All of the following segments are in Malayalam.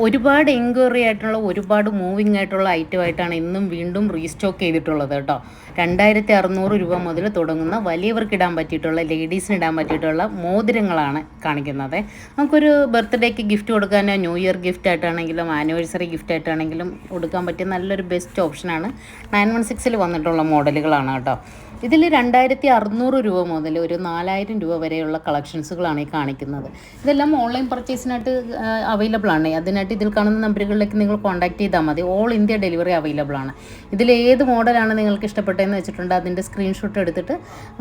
ഒരുപാട് എൻക്വയറി ആയിട്ടുള്ള ഒരുപാട് മൂവിങ് ആയിട്ടുള്ള ഐറ്റം ആയിട്ടാണ് ഇന്നും വീണ്ടും റീസ്റ്റോക്ക് ചെയ്തിട്ടുള്ളത് കേട്ടോ. രണ്ടായിരത്തി അറുന്നൂറ് രൂപ മുതൽ തുടങ്ങുന്ന വലിയവർക്ക് ഇടാൻ പറ്റിയിട്ടുള്ള ലേഡീസിന് ഇടാൻ പറ്റിയിട്ടുള്ള മോതിരങ്ങളാണ് കാണിക്കുന്നത്. നമുക്കൊരു ബർത്ത്ഡേക്ക് ഗിഫ്റ്റ് കൊടുക്കാനോ ന്യൂ ഇയർ ഗിഫ്റ്റ് ആയിട്ടാണെങ്കിലും ആനിവേഴ്സറി ഗിഫ്റ്റ് ആയിട്ടാണെങ്കിലും കൊടുക്കാൻ പറ്റിയ നല്ലൊരു ബെസ്റ്റ് ഓപ്ഷനാണ് നയൻ വൺ സിക്സിൽ വന്നിട്ടുള്ള മോഡലുകളാണ് കേട്ടോ. ഇതിൽ രണ്ടായിരത്തി അറുന്നൂറ് രൂപ മുതൽ ഒരു നാലായിരം രൂപ വരെയുള്ള കളക്ഷൻസുകളാണ് ഈ കാണിക്കുന്നത്. ഇതെല്ലാം ഓൺലൈൻ പർച്ചേസിനായിട്ട് അവൈലബിൾ ആണ്. അതിനായിട്ട് ഇതിൽ കാണുന്ന നമ്പറുകളിലേക്ക് നിങ്ങൾ കോൺടാക്ട് ചെയ്താൽ മതി. ഓൾ ഇന്ത്യ ഡെലിവറി അവൈലബിൾ ആണ്. ഇതിൽ ഏത് മോഡലാണ് നിങ്ങൾക്ക് ഇഷ്ടപ്പെട്ടതെന്ന് വെച്ചിട്ടുണ്ട് അതിന്റെ സ്ക്രീൻഷോട്ട് എടുത്തിട്ട്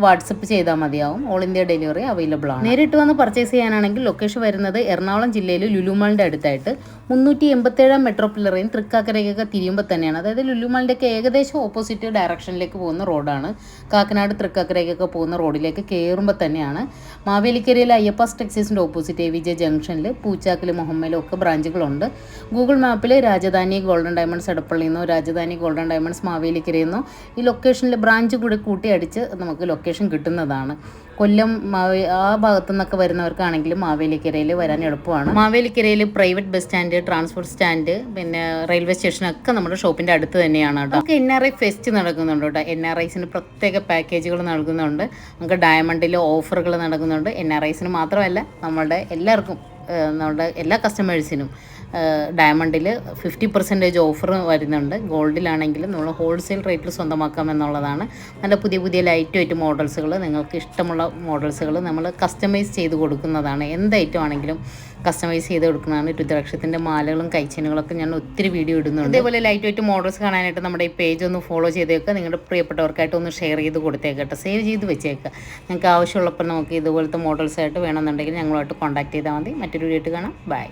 വാട്സപ്പ് ചെയ്താൽ മതിയാവും. ഓൾ ഇന്ത്യ ഡെലിവറി അവൈലബിൾ ആണ്. നേരിട്ട് വന്ന് പർച്ചേസ് ചെയ്യാനാണെങ്കിൽ ലൊക്കേഷൻ വരുന്നത് എറണാകുളം ജില്ലയിൽ ലുലുമാളിന്റെ അടുത്തായിട്ട് മുന്നൂറ്റി എൺപത്തേഴാം മെട്രോ പില്ലറയും തൃക്കാക്കരയ്ക്കൊക്കെ തിരിയുമ്പോൾ തന്നെയാണ്. അതായത് ലുലുമാളിന്റെയൊക്കെ ഏകദേശം ഓപ്പോസിറ്റ് ഡയറക്ഷനിലേക്ക് പോകുന്ന റോഡാണ് കാക്കനാട് തൃക്കാക്കരയ്ക്കൊക്കെ പോകുന്ന റോഡിലേക്ക് കയറുമ്പോൾ തന്നെയാണ് മാവേലിക്കരയിലെ അയ്യപ്പ ടെക്സീസിന്റെ ഓപ്പോസിറ്റ് എ വിജയ ജംഗ്ഷനിൽ പൂച്ചാക്കിൽ മുഹമ്മയിലും ഒക്കെ ബ്രാഞ്ചുകളുണ്ട്. ഗൂഗിൾ മാപ്പിൽ രാജധാനി ഗോൾഡൻ ഡയമണ്ട്സ് എടപ്പള്ളിയിൽ നിന്നോ രാജധാനി ഗോൾഡൻ ഡയമണ്ട്സ് മാവേലിക്കരയിൽ നിന്നോ ഈ ലൊക്കേഷനിൽ ബ്രാഞ്ച് കൂടി കൂട്ടി അടിച്ച് നമുക്ക് ലൊക്കേഷൻ കിട്ടുന്നതാണ്. കൊല്ലം മാവേ ആ ഭാഗത്തു നിന്നൊക്കെ വരുന്നവർക്കാണെങ്കിലും മാവേലിക്കരയിൽ വരാൻ എളുപ്പമാണ്. മാവേലിക്കരയിൽ private bus stand transport stand പിന്നെ റെയിൽവേ സ്റ്റേഷനൊക്കെ നമ്മുടെ ഷോപ്പിന്റെ അടുത്ത് തന്നെയാണ് കേട്ടോ. നമുക്ക് എൻ ആർ ഐ ഫെസ്റ്റ് നടക്കുന്നുണ്ട് കേട്ടോ. എൻ ആർ ഐസിന് പ്രത്യേക പാക്കേജുകൾ നൽകുന്നുണ്ട്. നമുക്ക് ഡയമണ്ടിൽ ഓഫറുകൾ നടക്കുന്നുണ്ട്. എൻ ആർ ഐസിന് മാത്രമല്ല നമ്മളുടെ എല്ലാവർക്കും നമ്മുടെ എല്ലാ കസ്റ്റമേഴ്സിനും ഡയമണ്ടിൽ ഫിഫ്റ്റി പെർസെന്റേജ് ഓഫർ വരുന്നുണ്ട്. ഗോൾഡിലാണെങ്കിലും നമ്മൾ ഹോൾസെയിൽ റേറ്റിൽ സ്വന്തമാക്കാം എന്നുള്ളതാണ്. നല്ല പുതിയ പുതിയ ലൈറ്റ് വെയിറ്റ് മോഡൽസുകൾ നിങ്ങൾക്ക് ഇഷ്ടമുള്ള മോഡൽസുകൾ നമ്മൾ കസ്റ്റമൈസ് ചെയ്ത് കൊടുക്കുന്നതാണ്. എന്ത് ഐറ്റം ആണെങ്കിലും കസ്റ്റമൈസ് ചെയ്ത് കൊടുക്കുന്നതാണ് രുദ്രാക്ഷത്തിന്റെ മാലകളും കൈച്ചെനുകളൊക്കെ ഞാൻ ഒത്തിരി വീഡിയോ ഇടുന്നുണ്ട്. അതേപോലെ ലൈറ്റ് വെയിറ്റ് മോഡൽസ് കാണാനായിട്ട് നമ്മുടെ ഈ പേജ് ഒന്ന് ഫോളോ ചെയ്തേക്കുക നിങ്ങളുടെ പ്രിയപ്പെട്ടവർക്കായിട്ട് ഒന്ന് ഷെയർ ചെയ്ത് കൊടുത്തേക്കട്ടെ സേവ് ചെയ്ത് വെച്ചേക്കുക നിങ്ങൾക്ക് ആവശ്യമുള്ളപ്പോൾ നമുക്ക് ഇതുപോലത്തെ മോഡൽസ് ആയിട്ട് വേണമെന്നുണ്ടെങ്കിൽ ഞങ്ങളുമായിട്ട് കോൺടാക്ട് ചെയ്താൽ മതി. മറ്റൊരു വീഡിയോ ആയിട്ട് കാണാം. ബൈ